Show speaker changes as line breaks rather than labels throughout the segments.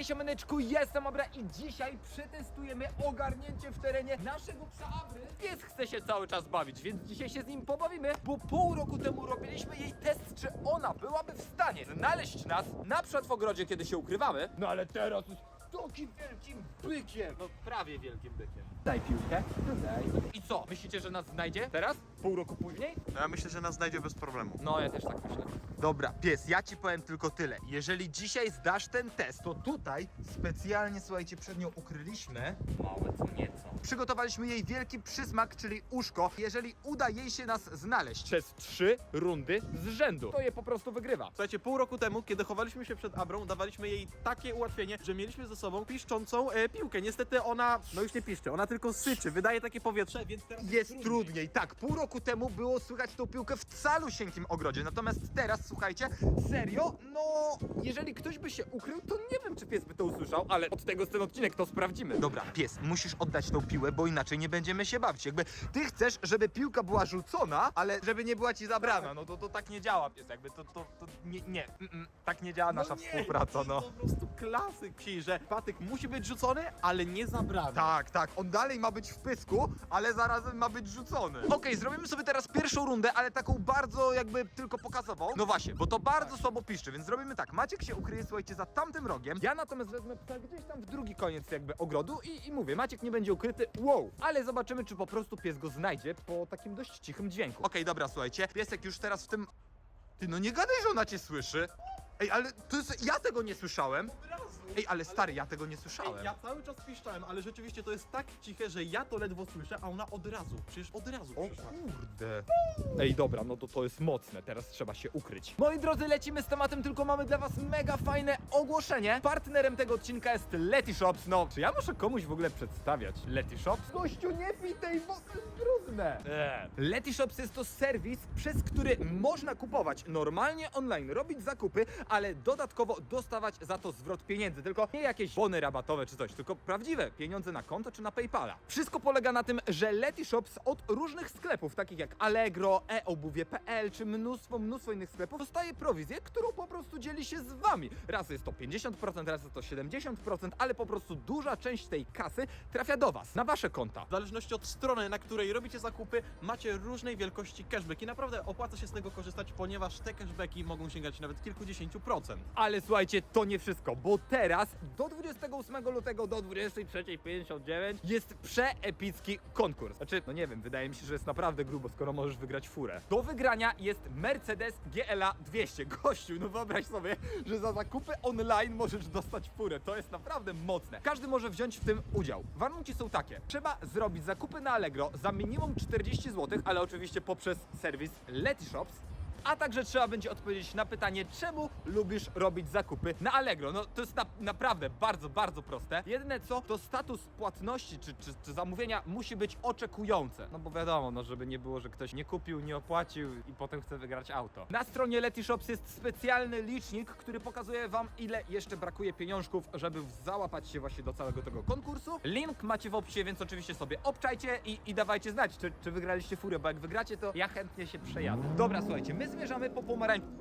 Hej siemaneczku, jestem Abra i dzisiaj przetestujemy ogarnięcie w terenie naszego psa Abry. Pies chce się cały czas bawić, więc dzisiaj się z nim pobawimy, bo pół roku temu robiliśmy jej test, czy ona byłaby w stanie znaleźć nas, na przykład w ogrodzie, kiedy się ukrywamy. No ale teraz takim wielkim bykiem, no prawie wielkim bykiem. Daj piłkę, daj. I co, myślicie, że nas znajdzie teraz? Pół roku później?
No ja myślę, że nas znajdzie bez problemu.
No, ja też tak myślę.
Dobra, pies, ja ci powiem tylko tyle. Jeżeli dzisiaj zdasz ten test, to tutaj specjalnie, słuchajcie, przed nią ukryliśmy.
Małe co nieco.
Przygotowaliśmy jej wielki przysmak, czyli uszko. Jeżeli uda jej się nas znaleźć,
Przez trzy rundy z rzędu. To je po prostu wygrywa.
Słuchajcie, pół roku temu, kiedy chowaliśmy się przed Abrą, dawaliśmy jej takie ułatwienie, że mieliśmy ze sobą piszczącą e, piłkę. Niestety ona, no już nie piszczy, ona tylko syczy, wydaje takie powietrze, więc teraz
jest trudniej. Tak, pół roku temu było słychać tą piłkę w calusieńkim ogrodzie. Natomiast teraz, słuchajcie, serio,
No, jeżeli ktoś by się ukrył, to nie wiem, czy pies by to usłyszał, ale od tego jest ten odcinek, to sprawdzimy.
Dobra, pies, musisz oddać tą piłę, bo inaczej nie będziemy się bawić. Jakby ty chcesz, żeby piłka była rzucona, ale żeby nie była ci zabrana. No to, to tak nie działa, pies. Jakby to, to, to nie, nie, mm, mm, tak nie działa nasza
nie,
współpraca, no.
To po prostu klasyk psi, że patyk musi być rzucony, ale nie zabrany.
Tak, tak, on dalej ma być w pysku, ale zarazem ma być rzucony. Okej, zrobimy sobie teraz pierwszą rundę, ale taką bardzo jakby tylko pokazową. No właśnie, bo to bardzo słabo piszczy, więc zrobimy tak. Maciek się ukryje, słuchajcie, za tamtym rogiem.
Ja natomiast wezmę psa gdzieś tam w drugi koniec jakby ogrodu i, i mówię, Maciek nie będzie ukryty, wow, ale zobaczymy, czy po prostu pies go znajdzie po takim dość cichym dźwięku.
Okej, dobra, słuchajcie. Piesek już teraz w tym... Ty, no nie gadaj, że ona cię słyszy. Ej, ale to jest... Ja tego nie słyszałem. Ej, ale stary, ja tego nie słyszałem.
Ej, ja cały czas piszczałem, ale rzeczywiście to jest tak ciche, że ja to ledwo słyszę, a ona od razu, przecież od razu
O
przyszła.
kurde.
Ej, dobra, no to to jest mocne, teraz trzeba się ukryć. Moi drodzy, lecimy z tematem, tylko mamy dla was mega fajne ogłoszenie. Partnerem tego odcinka jest Leti Shops. No, czy ja muszę komuś w ogóle przedstawiać Leti Shops? Gościu, nie pij tej wody, to jest brudne. Eee. Leti Shops jest to serwis, przez który można kupować normalnie online, robić zakupy, ale dodatkowo dostawać za to zwrot pieniędzy. Tylko nie jakieś bony rabatowe czy coś, tylko prawdziwe pieniądze na konto czy na PayPala. Wszystko polega na tym, że Leti Shops od różnych sklepów, takich jak Allegro, eobuwie.pl czy mnóstwo, mnóstwo innych sklepów, dostaje prowizję, którą po prostu dzieli się z wami. Raz jest to 50%, raz jest to 70%, ale po prostu duża część tej kasy trafia do was, na wasze konta.
W zależności od strony, na której robicie zakupy, macie różnej wielkości cashback i naprawdę opłaca się z tego korzystać, ponieważ te cashbacki mogą sięgać nawet kilkudziesięciu procent.
Ale słuchajcie, to nie wszystko, bo teraz do 28 lutego do 23.59 jest przeepicki konkurs. Znaczy, no nie wiem, wydaje mi się, że jest naprawdę grubo, skoro możesz wygrać furę. Do wygrania jest Mercedes GLA 200. Gościu, no wyobraź sobie, że za zakupy online możesz dostać furę. To jest naprawdę mocne. Każdy może wziąć w tym udział. Warunki są takie. Trzeba zrobić zakupy na Allegro za minimum 40 zł, ale oczywiście poprzez serwis Letyshops. A także trzeba będzie odpowiedzieć na pytanie, czemu lubisz robić zakupy na Allegro. No to jest na, naprawdę bardzo, bardzo proste. Jedyne co, to status płatności czy, czy, czy zamówienia musi być oczekujące. No bo wiadomo, no żeby nie było, że ktoś nie kupił, nie opłacił i potem chce wygrać auto. Na stronie Letyshops jest specjalny licznik, który pokazuje wam ile jeszcze brakuje pieniążków, żeby załapać się właśnie do całego tego konkursu. Link macie w opisie, więc oczywiście sobie obczajcie i, i dawajcie znać, czy, czy wygraliście furę, bo jak wygracie, to ja chętnie się przejadę. Dobra, słuchajcie, my zmierzamy po pomarańczową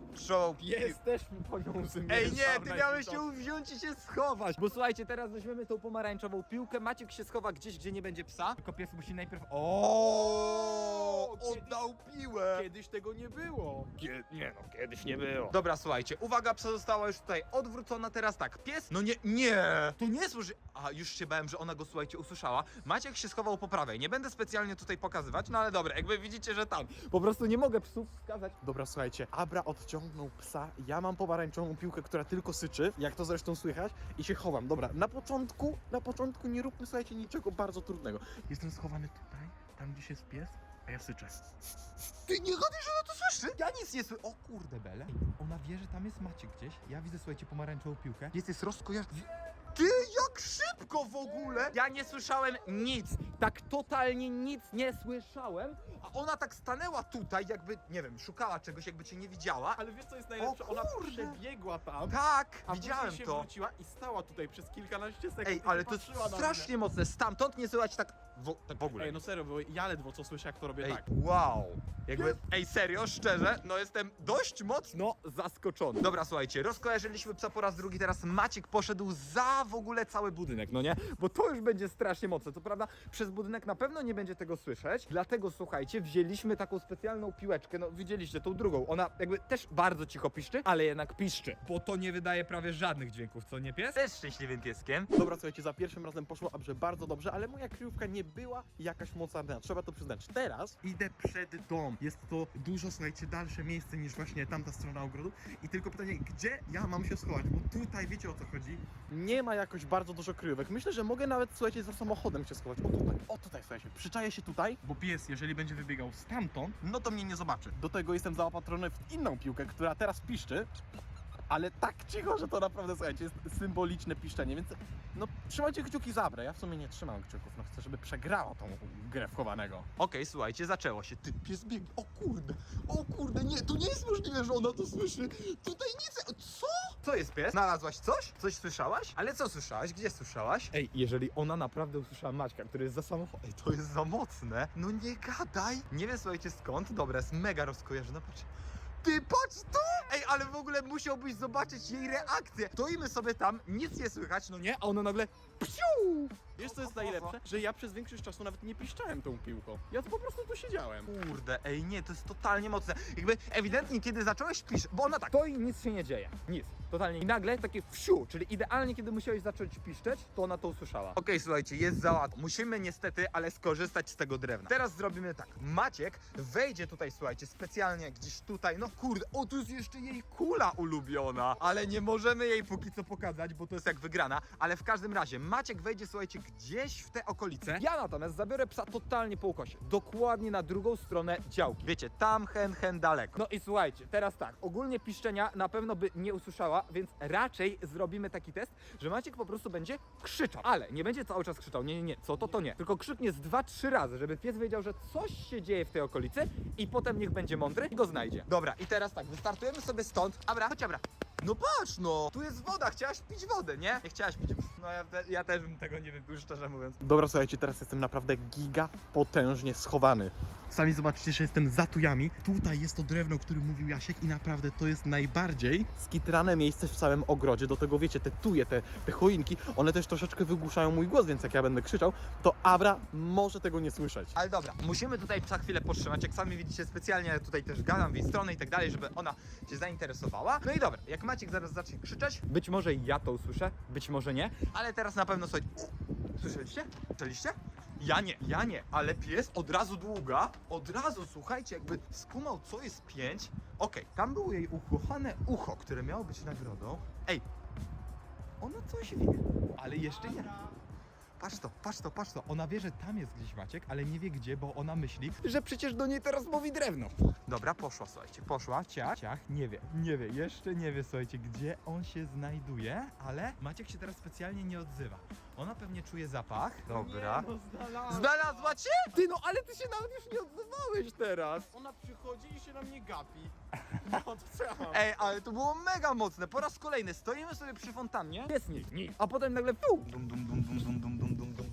Jesteśmy po nią
Ej, nie, ty miałeś ją
wziąć i się schować. Bo słuchajcie, teraz weźmiemy tą pomarańczową piłkę. Maciek się schowa gdzieś, gdzie nie będzie psa. Tylko pies musi najpierw.
O, oddał piłę.
Kiedyś tego nie było.
Kie... Nie no, kiedyś nie było.
Dobra, słuchajcie, uwaga, psa została już tutaj odwrócona, teraz tak, pies, no nie, nie, to nie służy, a już się bałem, że ona go, słuchajcie, usłyszała, Maciek się schował po prawej, nie będę specjalnie tutaj pokazywać, no ale dobra, jakby widzicie, że tam,
Po prostu nie mogę psów wskazać.
Dobra, słuchajcie, Abra odciągnął psa, ja mam pomarańczową piłkę, która tylko syczy, jak to zresztą słychać, i się chowam. Dobra, na początku, na początku nie róbmy, słuchajcie, niczego bardzo trudnego. Jestem schowany tutaj, tam gdzieś jest pies, a ja syczę.
ty nie gadaj, że ona to słyszy,
Ja nic nie słyszę. O kurde, Bele. Ona wie, że tam jest Maciek gdzieś. Ja widzę, słuchajcie, pomarańczową piłkę.
jest, jest rozkojarzony,
tak szybko w ogóle?
Ja nie słyszałem nic, tak totalnie nic nie słyszałem.
A ona tak stanęła tutaj, jakby, nie wiem, szukała czegoś, jakby cię nie widziała.
Ale wiesz co jest najlepsze? Ona
kurde.
przebiegła tam,
Tak,
a
widziałem
później się
to.
wróciła i stała tutaj przez kilkanaście sekund
Ej,
i
ale to jest
patrzyła na
strasznie mocne. Stamtąd nie słychać tak w, tak w ogóle.
Ej, no serio, bo ja ledwo co słyszę, jak to robię
Ej,
tak.
wow. Jakby, ej, serio, szczerze, no jestem dość mocno.
No, zaskoczony.
Dobra, słuchajcie, rozkojarzyliśmy psa po raz drugi, teraz Maciek poszedł za w ogóle cały budynek.
no nie? Bo to już będzie strasznie mocne. Co prawda, przez budynek na pewno nie będzie tego słyszeć. Dlatego słuchajcie, wzięliśmy taką specjalną piłeczkę. No, widzieliście tą drugą. Ona jakby też bardzo cicho piszczy, ale jednak piszczy. Bo to nie wydaje prawie żadnych dźwięków, co nie pies?
Też szczęśliwym pieskiem.
Dobra, słuchajcie, za pierwszym razem poszło dobrze, bardzo dobrze, ale moja kryjówka nie była jakaś mocarna, trzeba to przyznać. Teraz idę przed dom. Jest to dużo, słuchajcie, dalsze miejsce niż właśnie tamta strona ogrodu. I tylko pytanie, gdzie ja mam się schować? Bo tutaj wiecie o co chodzi. Nie ma jakoś bardzo dużo kryjówek. Myślę, że mogę nawet, słuchajcie, za samochodem się schować. O tutaj, o tutaj, słuchajcie. Przyczaję się tutaj, bo pies, jeżeli będzie wybiegał stamtąd, no to mnie nie zobaczy. Do tego jestem zaopatrzony w inną piłkę, która teraz piszczy. Ale tak cicho, że to naprawdę, słuchajcie, jest symboliczne piszczenie, więc no trzymajcie kciuki za Abrę. Ja w sumie nie trzymam kciuków, no chcę, żeby przegrała tą grę wchowanego.
Okej, słuchajcie, zaczęło się. Ty, pies biegnie. O kurde, o kurde, nie, to nie jest możliwe, że ona to słyszy. Tutaj nic. Co? Co jest pies? Znalazłaś coś? Coś słyszałaś? Ale co słyszałaś? Gdzie słyszałaś?
Ej, jeżeli ona naprawdę usłyszała Maćka, który jest za samochodem.
Ej, to jest za mocne. No nie gadaj. Nie wiem, słuchajcie, skąd. Dobra, jest mega rozkojarzona. Patrz. Ty, patrz tu! Ej, ale w ogóle musiałbyś zobaczyć jej reakcję. Stoimy sobie tam, nic nie słychać, no nie?
A ona nagle psiu!
Wiesz co jest najlepsze? Że ja przez większość czasu nawet nie piszczałem tą piłką. Ja po prostu tu siedziałem.
Kurde, ej, nie, to jest totalnie mocne. Jakby ewidentnie, kiedy zacząłeś pisz, bo ona tak.
To i nic się nie dzieje. Nic. Totalnie. I nagle takie wsiu, czyli idealnie kiedy musiałeś zacząć piszczeć, to ona to usłyszała.
Okej, słuchajcie, jest za łatwo. Musimy niestety, ale skorzystać z tego drewna. Teraz zrobimy tak. Maciek wejdzie tutaj, słuchajcie, specjalnie gdzieś tutaj. No kurde, o, tu jest jeszcze jej kula ulubiona. Ale nie możemy jej póki co pokazać, bo to jest jak wygrana. Ale w każdym razie, Maciek wejdzie, słuchajcie, gdzieś w te okolice.
Ja natomiast zabiorę psa totalnie po ukosie. Dokładnie na drugą stronę działki.
Wiecie, tam, hen, hen, daleko.
No i słuchajcie, teraz tak, ogólnie piszczenia na pewno by nie usłyszała, więc raczej zrobimy taki test, że Maciek po prostu będzie krzyczał. Ale nie będzie cały czas krzyczał, nie, nie, nie, co to, to nie. Tylko krzyknie z dwa, trzy razy, żeby pies wiedział, że coś się dzieje w tej okolicy i potem niech będzie mądry i go znajdzie.
Dobra, i teraz tak, wystartujemy sobie stąd. Abra, chodź Abra. No patrz no, tu jest woda, chciałaś pić wodę, nie? Nie chciałaś pić. No ja, te, ja też bym tego nie wypił, szczerze mówiąc.
Dobra, słuchajcie, teraz jestem naprawdę giga potężnie schowany. Sami zobaczycie, że jestem za tujami. Tutaj jest to drewno, o którym mówił Jasiek i naprawdę to jest najbardziej skitrane miejsce w całym ogrodzie. Do tego wiecie, te tuje, te, te choinki, one też troszeczkę wygłuszają mój głos, więc jak ja będę krzyczał, to Abra może tego nie słyszeć.
Ale dobra, musimy tutaj psa chwilę podtrzymać. Jak sami widzicie, specjalnie tutaj też gadam w jej stronę i tak dalej, żeby ona się zainteresowała. No i dobra, jak Maciek zaraz zacznie krzyczeć,
Być może ja to usłyszę, być może nie.
ale teraz na pewno słuchajcie. Słyszeliście? Słyszeliście? Ja nie, ja nie, ale pies od razu długa, od razu słuchajcie, jakby skumał co jest pięć. Okej, tam było jej ukochane ucho, które miało być nagrodą. Ej, ona coś wie, ale jeszcze nie. Patrz to, patrz to, patrz to.
Ona wie, że tam jest gdzieś Maciek, ale nie wie gdzie, bo ona myśli, że przecież do niej teraz mówi drewno.
Dobra, poszła, słuchajcie, poszła.
Ciach, ciach, nie wie, nie wie, jeszcze nie wie, słuchajcie, gdzie on się znajduje, ale Maciek się teraz specjalnie nie odzywa. Ona pewnie czuje zapach.
Dobra.
no, znalazła.
Znalazła cię?
Ty, no ale ty się nawet już nie odzywałeś teraz.
Ona przychodzi i się na mnie gapi. No co ja mam?
Ej, ale to było mega mocne. Po raz kolejny stoimy sobie przy fontannie.
Jest nie, nie. A potem nagle
Dum dum dum dum dum dum dum dum dum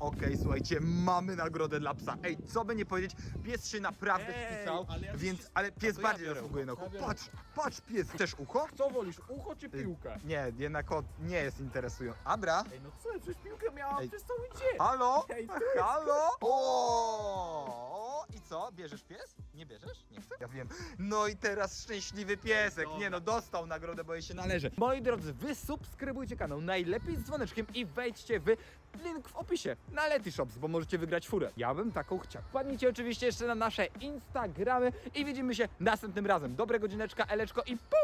Okej, słuchajcie, mamy nagrodę dla psa. Ej, co by nie powiedzieć, pies się naprawdę
Ej,
wpisał,
ale ja
więc, ale pies
to ja
bardziej
biorę
zasługuje na
ucho,
ucho.
ja biorę
Patrz, patrz pies. Chcesz ucho?
Co wolisz, ucho czy piłkę?
Nie, jednak o, nie jest interesujący. Abra?
Ej, no co, przecież piłkę miałam
Ej.
przez cały dzień.
Halo?
Ej, to
Halo? O! I co? Bierzesz pies? Nie bierzesz? Nie chcę? Ja wiem. No i teraz szczęśliwy piesek. Nie no, dostał nagrodę, bo jej się
należy. Moi drodzy, wy subskrybujcie kanał, najlepiej z dzwoneczkiem i wejdźcie w link w opisie na Letyshops, bo możecie wygrać furę. Ja bym taką chciał. Wpadnijcie oczywiście jeszcze na nasze Instagramy i widzimy się następnym razem. Dobrego dzineczka, Eleczko i pół!